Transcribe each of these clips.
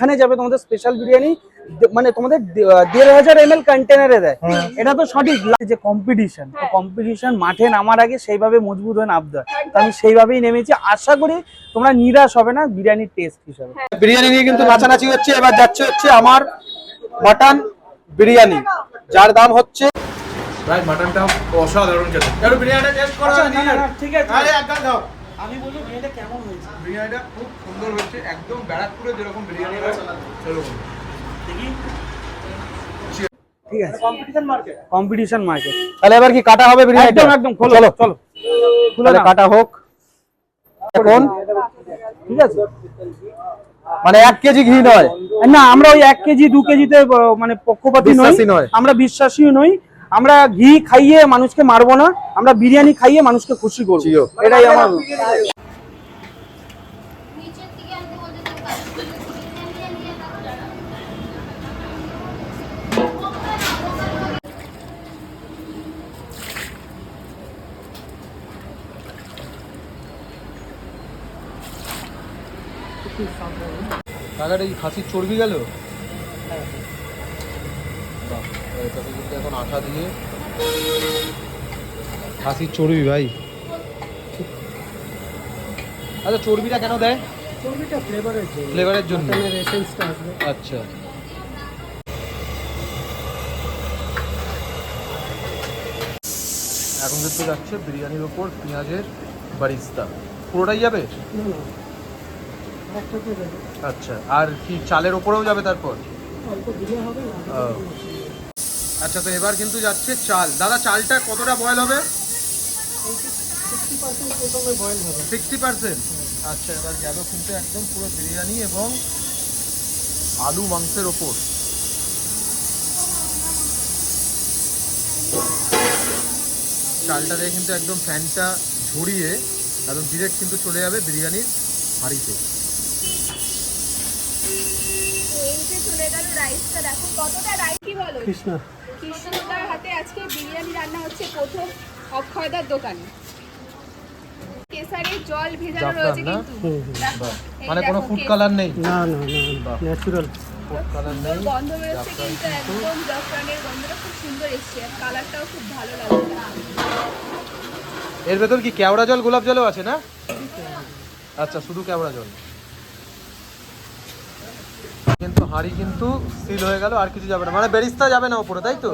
এখানে যাবে তোমাদের স্পেশাল বিরিয়ানি মানে তোমাদের দেড় হাজার এম এল কন্টেনারে দেয়। এটা তো সঠিক। যে কম্পিটিশন কম্পিটিশন মাঠে নামার আগে সেইভাবে মজবুত হয়ে নামতে হয়। তো আমি সেইভাবেই নেমেছি। আশা করি তোমরা নিরাশ হবে না বিরিয়ানির টেস্ট হিসাবে। বিরিয়ানি নিয়ে কিন্তু নাচানাচি হচ্ছে। এবার যাচ্ছে হচ্ছে আমার মাটন বিরিয়ানি। যার দাম হচ্ছে ভাই মাটনটা অসাধারণ খেতে। বিরিয়ানিটা টেস্ট করো আচ্ছা, ঠিক আছে। আরে একদম দাও। আমি বলি বিরিয়ানিটা কেমন হয়েছে? বিরিয়ানিটা খুব সুন্দর হচ্ছে একদম ব্যারাকপুরে যেরকম বিরিয়ানি হয় সেরকম। ঠিক আছে। কম্পিটিশন মার্কেট তাহলে এবার কি কাটা হবে বিরিয়ানি একদম একদম খোলো চলো। চলো। তাহলে কাটা হোক। এখন? ঠিক আছে। মানে এক কেজি ঘি নয়। না আমরা ওই এক কেজি দু কেজিতে মানে পক্ষপাতী নই। আমরা বিশ্বাসী নই। আমরা ঘি খাইয়ে মানুষকে মারবো না। আমরা বিরিয়ানি খাইয়ে মানুষকে খুশি করব। এটাই আমার নিচের দিকে আনতে বলতে তো পারি। নিয়ে নিয়ে তারপর টাকাটা কি খাসির চর্বি গেল? কিন্তু এখন আঠা দিয়ে খাসির চর্বি ভাই। আচ্ছা চর্বিটা কেন দেয়? ফ্লেভারের জন্য। আচ্ছা। এখন কিন্তু যাচ্ছে বিরিয়ানির ওপর পেঁয়াজের বারিস্তা। পুরোটাই যাবে? আচ্ছা আর কি চালের ওপরেও যাবে তারপর? আচ্ছা তো এবার কিন্তু যাচ্ছে চাল। দাদা চালটা কতটা বয়েল হবে? সিক্সটি পার্সেন্ট আচ্ছা এবার গেল কিন্তু একদম পুরো বিরিয়ানি এবং আলু মাংসের ওপর। চালটা দিয়ে কিন্তু একদম ফ্যানটা ঝরিয়ে একদম ডিরেক্ট কিন্তু চলে যাবে বিরিয়ানির হাঁড়িতে এই যে চলে গেল রাইসটা দেখো কতটা রাইস কি বলো? কৃষ্ণ। কৃষ্ণদার হাতে আজকে বিরিয়ানি রান্না হচ্ছে প্রথম অক্ষয়দার দোকানে। কেসারের জল ভেজানো রয়েছে কিন্তু। মানে কোনো ফুড কালার নেই? না না না ন্যাচুরাল ফুড কালার নেই? গন্ধ বেরোচ্ছে কিন্তু একদম জাফরানের গন্ধটা খুব সুন্দর এসছে। আর কালারটাও খুব ভালো লাগছে। এর ভেতর কি কেওড়া জল গোলাপ জলও আছে না? আচ্ছা শুধু কেওড়া জল কিন্তু হাঁড়ি কিন্তু সিল হয়ে গেল, আর কিছু যাবে না। মানে বেরিস্তা যাবে না উপরে, তাই তো?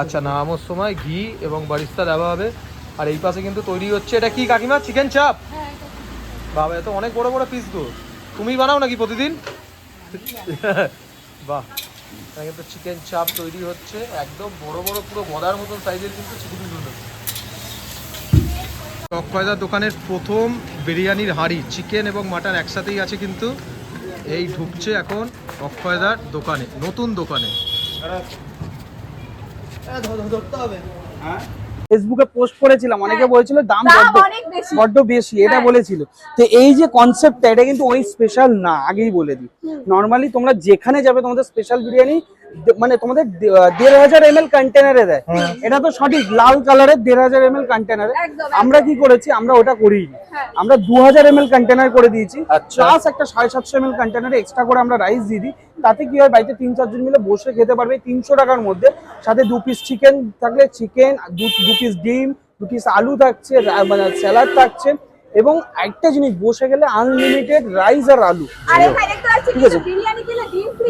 আচ্ছা নামানোর সময় ঘি এবং বারিস্তা দেওয়া হবে। আর এই পাশে কিন্তু তৈরি হচ্ছে, এটা কি কাকিমা? চিকেন চাপ বাবা এত অনেক বড় বড় পিস গো। তুমি বানাও নাকি প্রতিদিন? বাহ। কিন্তু চিকেন চাপ তৈরি হচ্ছে, একদম বড় বড়, পুরো গদার মতন সাইজের কিন্তু চিকেনগুলো অক্ষয়দার দোকানের প্রথম বিরিয়ানির হাঁড়ি চিকেন এবং মাটন একসাথেই আছে কিন্তু। এই ঢুকছে এখন অক্ষয়দার দোকানে নতুন দোকানে ফেসবুকে পোস্ট করেছিলাম অনেকে হ্যাঁ। বলেছিল দাম বড্ড বেশি। বড্ড বেশি এটা হ্যাঁ। বলেছিল তো এই যে কনসেপ্টটা এটা কিন্তু ওই স্পেশাল না আগেই বলে দিই নর্মালি তোমরা যেখানে যাবে তোমাদের স্পেশাল বিরিয়ানি মানে তোমাদের দেড় হাজার এম এল কন্টেনারে দেয়। এটা তো সঠিক লাল কালারের দেড় হাজার এম এল কন্টেনারে আমরা কি করেছি? আমরা ওটা করিনি। হ্যাঁ। আমরা দু হাজার এম এল কন্টেনার করে দিয়েছি। আচ্ছা। প্লাস একটা সাড়ে সাতশো এম এল কন্টেনারে এক্সট্রা করে আমরা রাইস দিয়ে দিই। তাতে কি হয় বাড়িতে তিন চারজন মিলে বসে খেতে পারবে তিনশো টাকার মধ্যে। সাথে দু পিস চিকেন থাকলে চিকেন দু পিস ডিম দু পিস আলু থাকছে মানে স্যালাড থাকছে। এবং একটা জিনিস বসে গেলে আনলিমিটেড রাইস আর আলু। ঠিক আছে।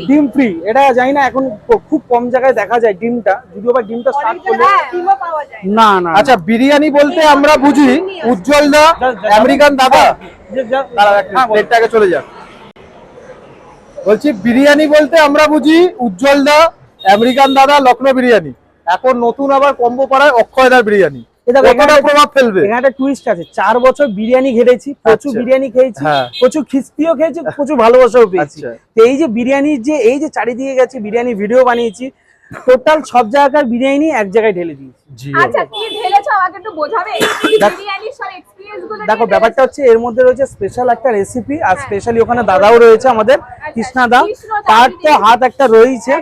ডিম ফ্রি এটা জানি না এখন খুব কম জায়গায় দেখা যায় ডিমটা। যদিও বা ডিমটা স্টার্ট করলে হ্যাঁ ডিমও পাওয়া যায়। না না আচ্ছা বিরিয়ানি বলতে আমরা বুঝি উজ্জ্বল দা আমেরিকান দাদা? যে- যে- দাঁড়াও একটা হ্যাঁ, প্লেটটাকে চলে যাক। বলছি বিরিয়ানি বলতে আমরা বুঝি উজ্জ্বল দা আমেরিকান দাদা লখনৌ বিরিয়ানি। এখন নতুন আবার কম্বো পাড়ায় অক্ষয়দার বিরিয়ানি। কতটা প্রভাব ফেলবে এখানে একটা টুইস্ট আছে চার বছর বিরিয়ানি খেয়েছি প্রচুর আচ্ছা। বিরিয়ানি খেয়েছি হ্যাঁ। প্রচুর খিস্তিও খেয়েছি প্রচুর ভালোবাসাও পেয়েছি আচ্ছা। তো এই যে বিরিয়ানির যে এই যে চারিদিকে গেছে বিরিয়ানি ভিডিও বানিয়েছি টোটাল সব জায়গাকার বিরিয়ানি এক জায়গায় ঢেলে দিয়েছি। আচ্ছা কি ঢেলেছো? আমাকে একটু বোঝাবে? বিরিয়ানির সব এক্সপেরিয়েন্সগুলো দেখো ব্যাপারটা হচ্ছে এর মধ্যে রয়েছে স্পেশাল একটা রেসিপি আর হ্যাঁ। স্পেশালি ওখানে দাদাও রয়েছে আমাদের কৃষ্ণা দা। কৃষ্ণদা তার তো হাত একটা রয়েছে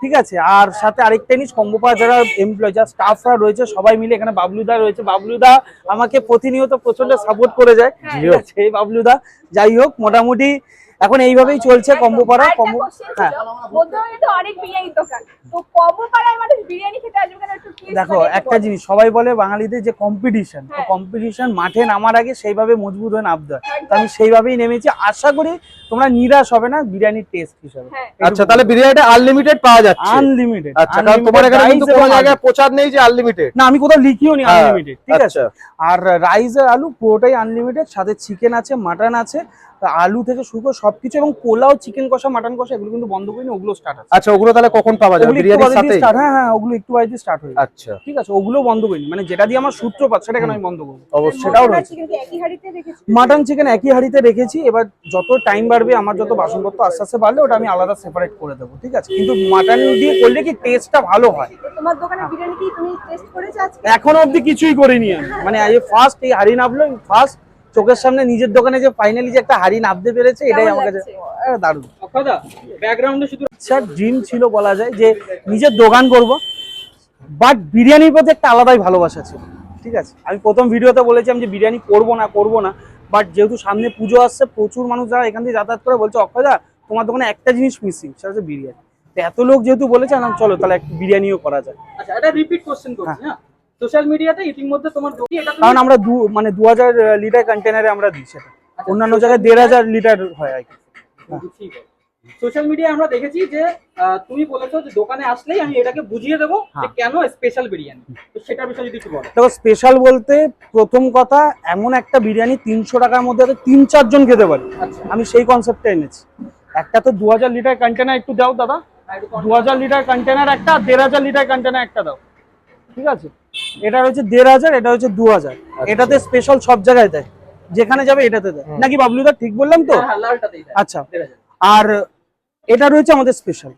ঠিক আছে? আর সাথে আরেকটা জিনিস কম্বোপা যারা এমপ্লয় যারা স্টাফরা রয়েছে সবাই মিলে এখানে বাবলুদা রয়েছে। বাবলুদা আমাকে প্রতিনিয়ত প্রচণ্ড সাপোর্ট করে যায় ঠিক আছে? এই বাবলুদা যাই হোক মোটামুটি এখন এইভাবেই চলছে কম্বো পাড়া কম্বো হ্যাঁ। দেখো একটা জিনিস সবাই বলে বাঙালিদের যে কম্পিটিশন তো হ্যাঁ। কম্পিটিশন মাঠে নামার আগে সেইভাবে মজবুত হয়ে নামতে হয়। তো আমি সেইভাবেই নেমেছি। আশা করি তোমরা নিরাশ হবে না বিরিয়ানির টেস্ট হিসাবে। হ্যাঁ। আচ্ছা তাহলে বিরিয়ানিটা আনলিমিটেড পাওয়া যাচ্ছে। আনলিমিটেড আচ্ছা কারণ তোমার এখানে কিন্তু কোনো জায়গায় প্রচার নেই যে আনলিমিটেড না আমি কোথাও লিখিও নি হ্যাঁ, আনলিমিটেড ঠিক আছে? আচ্ছা। আর রাইস আর আলু পুরোটাই আনলিমিটেড সাথে চিকেন আছে মাটন আছে আলু থেকে শুরু করে সবকিছু এবং পোলাও চিকেন কষা মাটন কষা এগুলো কিন্তু বন্ধ করিনি ওগুলো স্টার্ট আছে। আচ্ছা ওগুলো তাহলে কখন পাওয়া যাবে? বিরিয়ানির সাথে স্টার্ট হ্যাঁ হ্যাঁ ওগুলো একটু বাড়িতে স্টার্ট হয়ে যাবে। আচ্ছা। ঠিক আছে ওগুলো বন্ধ করিনি মানে যেটা দিয়ে আমার সূত্রপাত সেটা কেন আমি বন্ধ করব? অবশ্যই সেটাও মটন রয়েছে। একই হাঁড়িতে রেখেছো? মাটন চিকেন একই হাঁড়িতে রেখেছি। এবার যত টাইম বাড়বে আমার যত বাসনপত্র আস্তে আস্তে বাড়লে ওটা আমি আলাদা সেপারেট করে দেবো ঠিক আছে? কিন্তু মাটন দিয়ে করলে কি টেস্টটা ভালো হয়? তোমার দোকানের বিরিয়ানি কি তুমি টেস্ট করেছ আজকে? এখনও অবধি কিছুই করিনি আমি। মানে এই ফার্স্ট এই হাড়ি নামলো ফার্স্ট চোখের সামনে নিজের দোকানে যে ফাইনালি যে একটা হাড়ি নামতে পেরেছে এটাই আমার কাছে দারুণ। ব্যাকগ্রাউন্ডে শুধু স্যার ড্রিম ছিল বলা যায় যে নিজের দোকান করব বাট বিরিয়ানির প্রতি একটা আলাদাই ভালোবাসা ছিল ঠিক আছে? আমি প্রথম ভিডিওতে বলেছিলাম যে বিরিয়ানি করব না করব না বাট যেহেতু সামনে পুজো আসছে প্রচুর মানুষ যারা এখান থেকে যাতায়াত করে বলছে অক্ষয়দা তোমার দোকানে একটা জিনিস মিসিং সেটা হচ্ছে বিরিয়ানি। এত লোক যেহেতু বলেছে চলো তাহলে একটু বিরিয়ানিও করা যায়। আচ্ছা এটা রিপিট কোশ্চেন করছি হ্যাঁ? সোশ্যাল মিডিয়াতে ইতিমধ্যে তোমার এটা কারণ আমরা দু মানে দু হাজার লিটার কন্টেনারে আমরা দিই সেটা। অন্যান্য জায়গায় দেড় হাজার লিটার হয় আর কি। ঠিক আছে সোশ্যাল মিডিয়ায় আমরা দেখেছি যে তুমি বলেছ যে দোকানে আসলেই আমি এটাকে বুঝিয়ে দেবো যে হ্যাঁ। কেন স্পেশাল বিরিয়ানি। তো সেটার বিষয়ে যদি একটু বলো। দেখো স্পেশাল বলতে প্রথম কথা এমন একটা বিরিয়ানি তিনশো টাকার মধ্যে হয়তো তিন চারজন খেতে পারি। আচ্ছা। আমি সেই কনসেপ্টটা এনেছি। একটা তো দু হাজার লিটার কন্টেনার একটু দাও দাদা। দু হাজার লিটার কন্টেনার একটা আর দেড় হাজার লিটার কন্টেনার একটা দাও। ঠিক আছে? এটা হচ্ছে দেড় হাজার এটা হচ্ছে দু হাজার। এটাতে স্পেশাল সব জায়গায় দেয়। যেখানে যাবে এটাতে দেয়। নাকি বাবলুদা ঠিক বললাম তো? হ্যাঁ, হ্যাঁ। আচ্ছা। আর এটা রয়েছে আমাদের স্পেশাল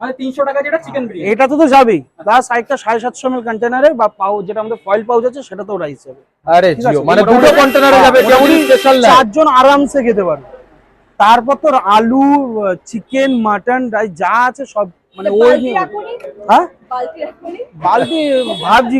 মানে তিনশো টাকা যেটা চিকেন বিরিয়ানি এটা তো তো যাবেই। প্লাস আরেকটা সাড়ে সাতশো এমএল কন্টেনারে বা পাউ যেটা আমাদের ফয়েল পাউচ আছে সেটাতেও রাইস যাবে আরে ঠিক জিও আছে, মানে মোটামুটি- দুটো কন্টেনারে যাবে হ্যাঁ, স্পেশাল চারজন আরামসে খেতে পারবে। তারপর তোর আলু চিকেন মাটন রাইস যা আছে সব মানে ওই নিয়ে- রাখুনি? হ্যাঁ? বালতি ভাবছি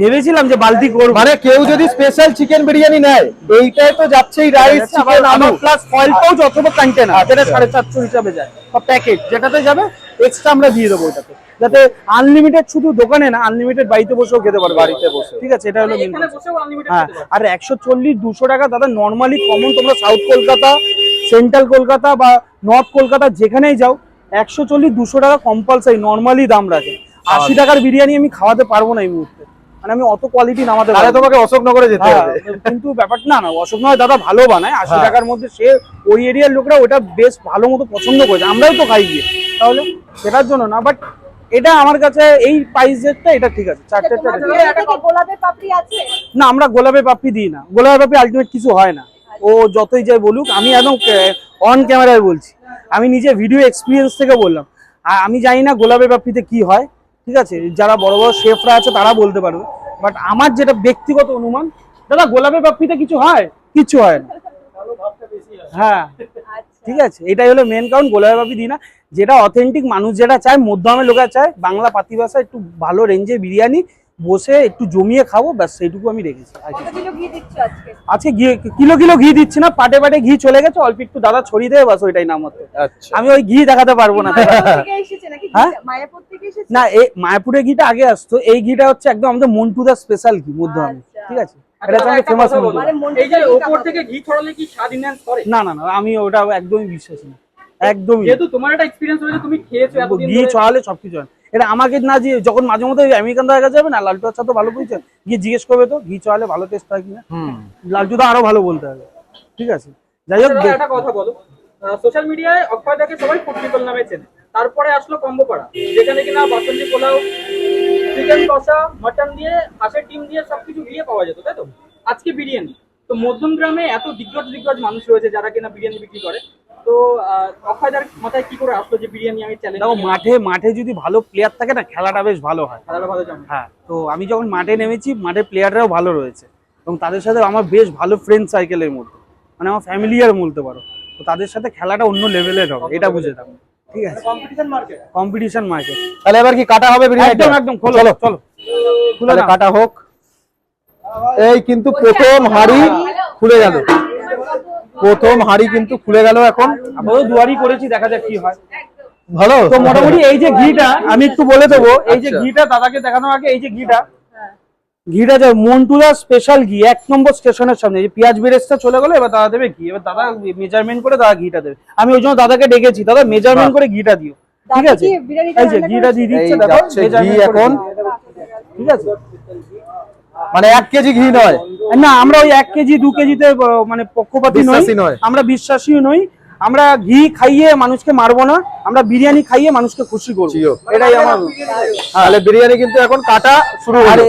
ভেবেছিলাম যে বালতি করব। মানে কেউ যদি স্পেশাল চিকেন বিরিয়ানি নেয় এইটাই তো যাচ্ছেই রাইস চিকেন আলু। প্লাস ফয়েল পাউচ কন্টেনার যেটা সাড়ে চারশো হিসাবে যায় বা প্যাকেট যেটাতে যাবে এক্সট্রা আমরা দিয়ে দেবো ওটাতে। যাতে আনলিমিটেড শুধু দোকানে না আনলিমিটেড বাড়িতে বসেও খেতে পারবে। বাড়িতে বসে ঠিক আছে এটা হলো main এখানে concept। বসেও আনলিমিটেড হ্যাঁ আর একশো চল্লিশ দুশো টাকা দাদা নর্মালি কমন তোমরা সাউথ কলকাতা সেন্ট্রাল কলকাতা বা নর্থ কলকাতা যেখানেই যাও একশো চল্লিশ দুশো টাকা কম্পালসারি নর্মালি দাম রাখে। আশি টাকার বিরিয়ানি আমি খাওয়াতে পারব না এই মুহূর্তে। মানে আমি অত কোয়ালিটি নামাতে তাহলে পারব তোমাকে অশোকনগরে যেতে হ্যাঁ, হবে। কিন্তু ব্যাপারটা না না অশোক নয় দাদা ভালো বানায়। আশি হ্যাঁ। টাকার মধ্যে সে ওই এরিয়ার লোকরা ওটা বেশ ভালো মতো পছন্দ করেছে। আমরাও তো খাই গিয়ে। তাহলে সেটার জন্য না বাট এটা আমার কাছে এই প্রাইসেরটা এটা ঠিক আছে। চারটে তোমার বিরিয়ানিতে কি গোলাপের পাপড়ি আছে? না আমরা গোলাপের পাপড়ি দিই না। গোলাপের পাপড়ি আলটিমেট কিছু হয় না। ও যতই যাই বলুক আমি একদম অন ক্যামেরায় বলছি। আমি নিজে ভিডিও এক্সপিরিয়েন্স থেকে বললাম। আর আমি জানি না গোলাপের পাপড়িতে কি হয়, ঠিক আছে? যারা বড় বড় শেফরা আছে তারা বলতে পারবে। বাট আমার যেটা ব্যক্তিগত অনুমান, দাদা, গোলাপের পাপড়িতে কিছু হয়? কিছু হয় না। হ্যাঁ। ঠিক আছে? এটাই হলো মেন কারণ, গোলাপের পাপড়ি দিই না। যেটা অথেন্টিক মানুষ যেটা চায় মধ্যমের লোকেরা চায়, বাংলা পাতি ভাষা একটু ভালো রেঞ্জে বিরিয়ানি বসে একটু জমিয়ে খাব ব্যাস সেইটুকু আমি রেখেছি। আজকে? আজকে ঘি কিলো কিলো ঘি দিচ্ছি না পাটে পাটে ঘি চলে গেছে অল্প একটু দাদা ছড়িয়ে দেবে বাস ওইটাই নাম হতো আচ্ছা। আমি ওই ঘি দেখাতে পারব না। মায়াপুর থেকে এসেছে নাকি? হ্যাঁ? ঘিটা? মায়াপুর থেকে এসেছে? না এই মায়াপুরের ঘিটা আগে আসতো এই ঘিটা হচ্ছে একদম আমাদের মন্টুদার স্পেশাল ঘি মধ্যমে আচ্ছা। ঠিক আছে? বলব। মানে মন্টু এই যে থেকে ওপর কাবাব। থেকে ঘি ছড়ালে কি স্বাদ ইনহ্যান্স করে? না না না আমি ওটা একদমই বিশ্বাসী না। একদমই তোমার একটা এক্সপিরিয়েন্স হয়েছে তুমি খেয়েছো ঘি ছড়ালে সবকিছু হয়। এটা আমাকে না যে যখন মাঝে মধ্যে আমেরিকান দাদা কাছে যাবে না লালটু আচ্ছা তো ভালো বুঝছেন গিয়ে জিজ্ঞেস করবে তো ঘি ছড়ালে ভালো টেস্ট হয় কিনা? লালটু দা আরও ভালো বলতে হবে ঠিক আছে? যাই হোক একটা কথা বলো। সোশ্যাল মিডিয়ায় অক্ষয়দাকে সবাই ফুড পিপল নামে চেনে। তারপরে আসলো কম্বো পাড়া যেখানে কিনা বাসন্তী পোলাও চিকেন কষা মাটন দিয়ে হাঁসের ডিম দিয়ে সবকিছু দিয়ে পাওয়া যেত তাই তো? আজকে বিরিয়ানি। তো মধ্যম গ্রামে এত দিগ্গজ দিগ্গজ মানুষ রয়েছে যারা কিনা বিরিয়ানি বিক্রি করে। তো অক্ষয়দার মাথায় কি করে আসলো যে বিরিয়ানি আমি চ্যালেঞ্জ দেখো মাঠে মাঠে যদি ভালো প্লেয়ার থাকে না খেলাটা বেশ ভালো হয়। ভালো হ্যাঁ তো আমি যখন মাঠে নেমেছি মাঠে প্লেয়াররাও ভালো রয়েছে। এবং তাদের সাথে আমার বেশ ভালো ফ্রেন্ড সার্কেলের মধ্যে। মানে আমার ফ্যামিলিয়ার বলতে পারো। তো তাদের সাথে খেলাটা অন্য লেভেলের হবে এটা বুঝে ঠিক আছে। কম্পিটিশন মার্কেট কম্পিটিশন মার্কেট তাহলে এবার কি কাটা হবে বিরিয়ানি একদম একদম খোলো চলো। চলো। তাহলে কাটা হোক। এই কিন্তু প্রথম হাড়ি খুলে গেল। প্রথম হাড়ি কিন্তু খুলে গেল এখন। আপাতত দুয়ারি করেছি দেখা যাক কি হয়। ভালো? তো মোটামুটি এই যে ঘিটা আমি একটু বলে দেবো এই যে আচ্ছা। ঘিটা দাদাকে দেখানোর আগে এই যে ঘিটা। ঘিটা যে মন্টুদা স্পেশাল ঘি এক নম্বর স্টেশনের সামনে এই যে পেঁয়াজ বেরেস্তা চলে গেলো এবার দাদা দেবে ঘি এবার দাদা মেজারমেন্ট করে দাদা ঘিটা দেবে। আমি ওই জন্য দাদাকে ডেকেছি দাদা মেজারমেন্ট করে ঘিটা দিও ঠিক আছে? এই যে ঘিটা দিয়ে দিচ্ছে দেখো করে এখন। ঠিক আছে? মানে এক কেজি ঘি নয়। না আমরা ওই এক কেজি দু কেজিতে মানে পক্ষপাতী নই। বিশ্বাসী নয়। আমরা বিশ্বাসী নই। আমরা ঘি খাইয়ে মানুষকে মারবো না। আমরা বিরিয়ানি খাইয়ে মানুষকে খুশি করব। এটাই আমার তাহলে বিরিয়ানি কিন্তু এখন কাটা শুরু হলো।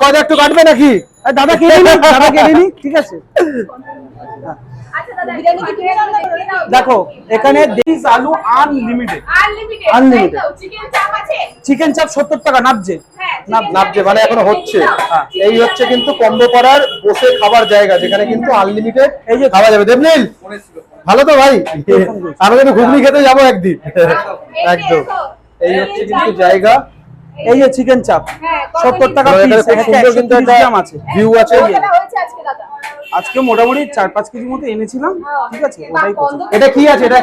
আরে একটু কাটবে নাকি? আর দাদা কেটে নি দাদা কেটে নি ঠিক আছে। আচ্ছা দেখো এখানে দেশ আলু আনলিমিটেড আনলিমিটেড চিকেন চাপ আছে? চিকেন চাপ সত্তর টাকা নাবজে। হ্যাঁ নাব- chicken নাবছে চাপ মানে এখনও হচ্ছে। এই হচ্ছে কিন্তু কম্বো পাড়ার বসে খাবার জায়গা যেখানে কিন্তু আনলিমিটেড এই যে- খাওয়া যাবে। দেবনীল ভালো তো ভাই? আমরা কিন্তু ঘুগনি খেতে যাব একদিন। একদম। এই হচ্ছে কিন্তু জায়গা। এই যে চিকেন চাপ হ্যাঁ, কত সত্তর টাকা পিস সুন্দর কিন্তু একটা আছে। ভিউ আছে। আজকে দাদা? আজকে মোটামুটি চার পাঁচ কেজি মতো এনেছিলাম ঠিক আছে ওটাই। এটা কি আছে? এটা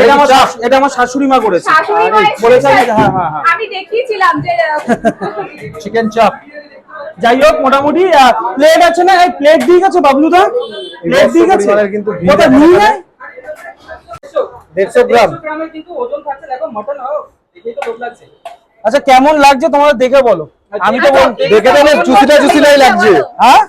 এটা আমার। এটা আমার শাশুড়ি মা করেছে। বলেছে হ্যাঁ হ্যাঁ হ্যাঁ। আমি দেখিয়েছিলাম যে চিকেন চাপ যাই হোক মোটামুটি প্লেট আছে না? এই প্লেট দিয়ে গেছে বাবলুদা? প্লেট দিয়ে গেছে? কিন্তু ওটা নিয়ে। নেয় দেড়শো গ্রাম। গ্রামের কিন্তু ওজন থাকছে দেখো মটন হোক দেখেই তো লোভ লাগছে। আচ্ছা কেমন লাগছে তোমরা দেখে বলো? আমি তো দেখে তো জুসিটা জুসিলাই লাগছে। হ্যাঁ?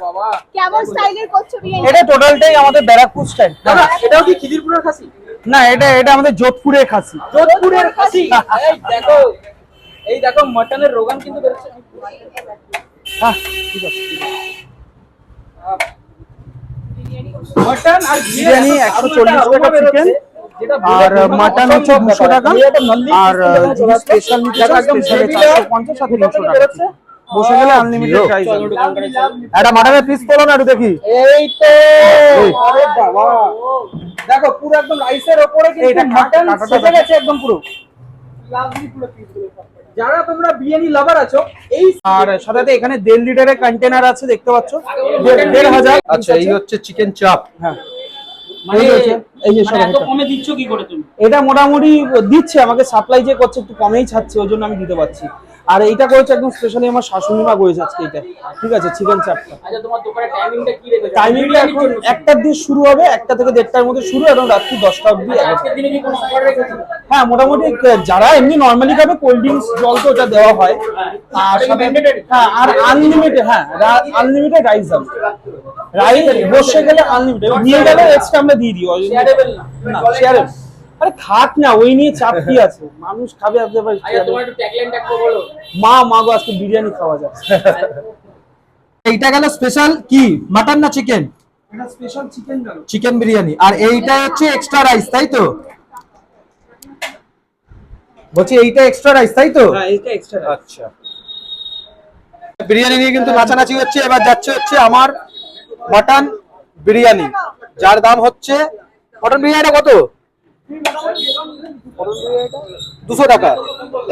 কেমন স্টাইলের করছ বিরিয়ানি? এটা টোটালটাই আমাদের ব্যারাকপুর স্টাইল। দাদা এটাও কি খিদিরপুরের খাসি? না এটা এটা আমাদের যোধপুরের খাসি। যোধপুরের খাসি? এই দেখো এই দেখো মটনের রোগান কিন্তু বেরোচ্ছে। হ্যাঁ ঠিক আছে মটন আর বিরিয়ানি 140 টাকা চিকেন আর মাটন হচ্ছে দুশো টাকা আর স্পেশাল নিতে চাও স্পেশালে চারশো পঞ্চাশ আর তিনশো টাকা বসে গেলে আনলিমিটেড প্রাইস একটা মাটনের পিস তোলো না একটু দেখি। এই তো! আরে বাবা! দেখো পুরো একদম রাইসের ওপরে কিন্তু মাটন সেজে গেছে একদম পুরো। লাভলি পুরো পিসগুলো যারা তোমরা বিরিয়ানি লাভার আছো এই আর সাথে এখানে দেড় লিটারের কন্টেনার আছে দেখতে পাচ্ছ। দেড়- দেড় হাজার। আচ্ছা এই হচ্ছে চিকেন চাপ হ্যাঁ। মানে এই যে মানে এত এটা। কমে দিচ্ছ কি করে তুমি? এটা মোটামুটি দিচ্ছে আমাকে সাপ্লাই যে করছে একটু কমেই ছাড়ছে ওই জন্য আমি দিতে পারছি। আর এইটা করেছে একদম স্পেশালি আমার শাশুড়ি মা করেছে আজকে এটা ঠিক আছে চিকেন চাপটা আচ্ছা তোমার টাইমিংটা কি রেখেছো? টাইমিংটা এখন একটার দিয়ে শুরু হবে একটা থেকে দেড়টার মধ্যে শুরু এবং রাত্রি দশটা অবধি আচ্ছা, আজকের দিনে কি কোনো অফার রেখেছো? হ্যাঁ মোটামুটি যারা এমনি নর্মালি খাবে কোল্ড ড্রিঙ্কস জল তো ওটা দেওয়া হয়। আর হ্যাঁ আর আনলিমিটেড হ্যাঁ আনলিমিটেড রাইস হবে। রাইস বসে গেলে আনলিমিটেড নিয়ে গেলে এক্সট্রা আমরা দিয়ে দিই। শেয়ারেবল না। না শেয়ারে আরে খাক না ওই নিয়ে চাপ কি আছে? মানুষ খাবে আসতে পারে আচ্ছা তোমার একটু ট্যাগলাইনটা একটু বলো। মা মা গো আজকে বিরিয়ানি খাওয়া এইটা গেল স্পেশাল কি? মাটন না চিকেন এটা স্পেশাল চিকেন গেল। চিকেন বিরিয়ানি। আর এইটা হচ্ছে এক্সট্রা রাইস তাই তো? বলছি এইটা এক্সট্রা রাইস তাই তো? হ্যাঁ এটা এক্সট্রা আচ্ছা। বিরিয়ানি নিয়ে কিন্তু নাচানাচি হচ্ছে এবার যাচ্ছে হচ্ছে আমার মাটন বিরিয়ানি, যার দাম হচ্ছে, মটন বিরিয়ানিটা কত? দুশো টাকা।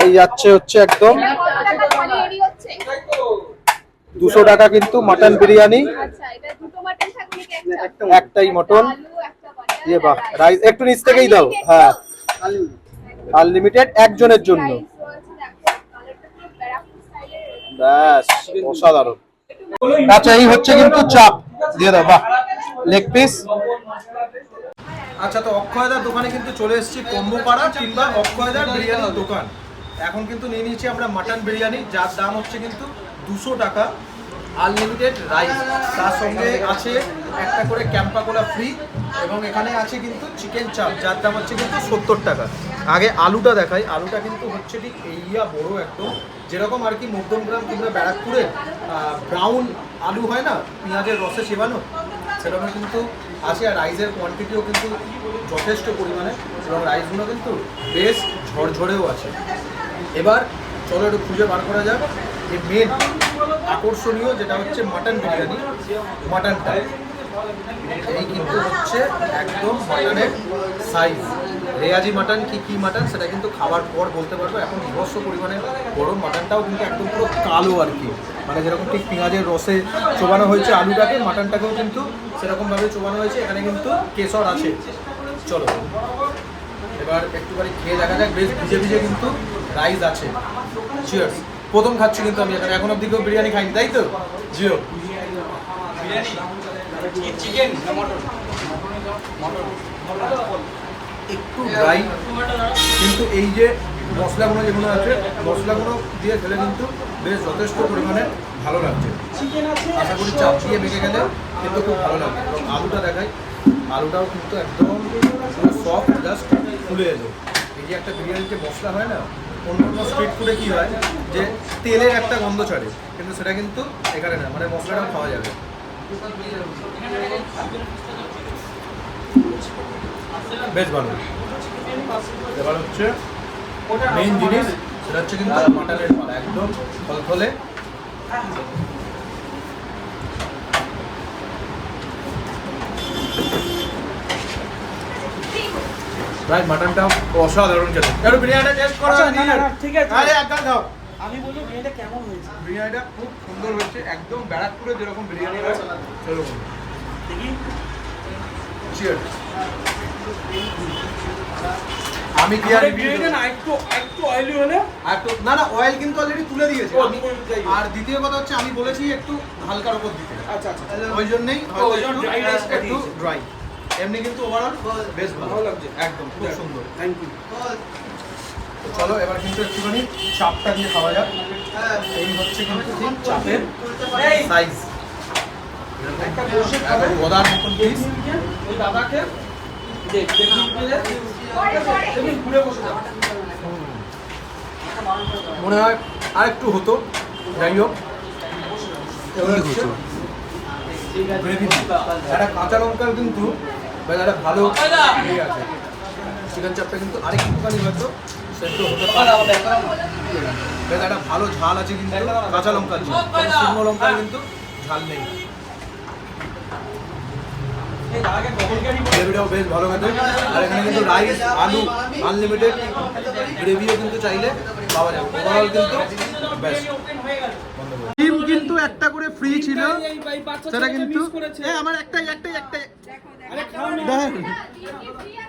এই যাচ্ছে হচ্ছে একদম দুশো টাকা কিন্তু মাটন বিরিয়ানি। একটাই মটন। ইয়ে বাহ রাইস একটু নিচ থেকেই দাও। হ্যাঁ। আনলিমিটেড একজনের জন্য। ব্যাস, অসাধারণ। আচ্ছা এই হচ্ছে কিন্তু চাপ। দিয়ে দাও, বাহ লেগ পিস আচ্ছা তো অক্ষয়দার দোকানে কিন্তু চলে এসেছি কম্বুপাড়া কিংবা অক্ষয়দার বিরিয়ানির দোকান। এখন কিন্তু নিয়ে নিয়েছি আমরা মাটন বিরিয়ানি, যার দাম হচ্ছে কিন্তু দুশো টাকা। Unlimited rice. তার সঙ্গে আছে একটা করে ক্যাম্পা কোলা ফ্রি এবং এখানে আছে কিন্তু চিকেন চাপ, যার দাম হচ্ছে কিন্তু সত্তর টাকা। আগে আলুটা দেখাই, আলুটা কিন্তু হচ্ছে ঠিক এইয়া বড় একদম। যেরকম আর কি মধ্যমগ্রাম কিংবা ব্যারাকপুরে ব্রাউন আলু হয় না, পেঁয়াজের রসে সেবানো সেরকম কিন্তু আছে আর রাইসের কোয়ান্টিটিও কিন্তু যথেষ্ট পরিমাণে এবং রাইসগুলো কিন্তু বেশ ঝরঝরেও আছে। এবার চলো একটু খুঁজে বার করা যাক। যে মেন আকর্ষণীয় যেটা হচ্ছে মাটন বিরিয়ানি মাটনটা এই কিন্তু হচ্ছে একদম মাটনের সাইজ রেয়াজি মাটন কি কি মাটন সেটা কিন্তু খাবার পর বলতে পারব। এখন বিভৎস পরিমাণে গরম মাটনটাও কিন্তু একদম পুরো কালো আর কি। মানে যেরকম ঠিক পেঁয়াজের রসে চোবানো হয়েছে আলুটাকে মাটনটাকেও কিন্তু সেরকমভাবে চোবানো হয়েছে। এখানে কিন্তু কেশর আছে। চলো, এবার একটুখানি খেয়ে দেখা যাক। বেশ ভিজে ভিজে কিন্তু রাইস আছে। চিয়ার্স প্রথম খাচ্ছি কিন্তু আমি এখানে এখন অব্দি কেউ বিরিয়ানি খাইনি তাই তো? জিও। একটু ড্রাই কিন্তু এই যে মশলাগুলো যেগুলো আছে মশলাগুলো দিয়ে খেলে কিন্তু বেশ যথেষ্ট পরিমাণে ভালো লাগছে। আশা করি চাপ দিয়ে মেখে গেলে কিন্তু খুব ভালো লাগবে। এবং আলুটা দেখাই আলুটাও কিন্তু একদম সফট জাস্ট ফুলে এলো। এই যে একটা বিরিয়ানিতে মশলা হয় না অন্য কোনো স্ট্রিট ফুডে কী হয় যে তেলের একটা গন্ধ ছাড়ে, কিন্তু সেটা কিন্তু এখানে না মানে মশলাটা খাওয়া যাবে। বেশ ভালো। এবার হচ্ছে মেইন জিনিস, সেটা হচ্ছে কিন্তু মাটনের একদম থলথলে ভাই মাটনটা অসাধারণ খেতে। একটু বিরিয়ানিটা টেস্ট করো আচ্ছা, না, না, ঠিক আছে। আরে একদম খাও আমি বলব বিরিয়ানিটা কেমন হয়েছে? বিরিয়ানিটা খুব সুন্দর হয়েছে একদম ব্যারাকপুরে যেরকম বিরিয়ানি হয় সেরকম। চিয়ার্স আমি কি আর বিরিয়ানিটা না একটু একটু অয়েলি হলে? আর তো না না অয়েল কিন্তু অলরেডি তুলে দিয়েছে। আর দ্বিতীয় কথা হচ্ছে আমি বলেছি একটু হালকার উপর দিতে। আচ্ছা আচ্ছা ওই জন্যই ও, ওই জন্য dry rice টা একটু ড্রাই এমনি কিন্তু ওভারঅল বেশ ভালো। লাগছে। একদম খুব সুন্দর। থ্যাংক ইউ চলো এবার কিন্তু একটুখানি চাপটা দিয়ে খাওয়া যাক। এই হচ্ছে কিন্তু ঠিক চাপের সাইজ গদার মতন পিস ওই দাদাকে মনে হয় আর একটু হতো। যাই হোক। gravy একটা কাঁচা লঙ্কার কিন্তু বেশ একটা ভালো। ইয়ে আছে। চিকেন চাপটা কিন্তু আরেকটুখানি হয়তো সেদ্ধ হতে পারে। বেশ একটা ভালো ঝাল আছে কিন্তু। কাঁচা লঙ্কার ঝাল। শুকনো লঙ্কার কিন্তু ঝাল নেই। গ্রেভিটাও বেশ ভালো খেতে। আর এখানে কিন্তু রাইস আলু আনলিমিটেড গ্রেভিও কিন্তু চাইলে পাওয়া যাবে ওভারঅল কিন্তু বেস্ট ডিম কিন্তু একটা করে ফ্রি ছিল। সেটা কিন্তু আমার একটাই একটাই একটাই। আরে খাও না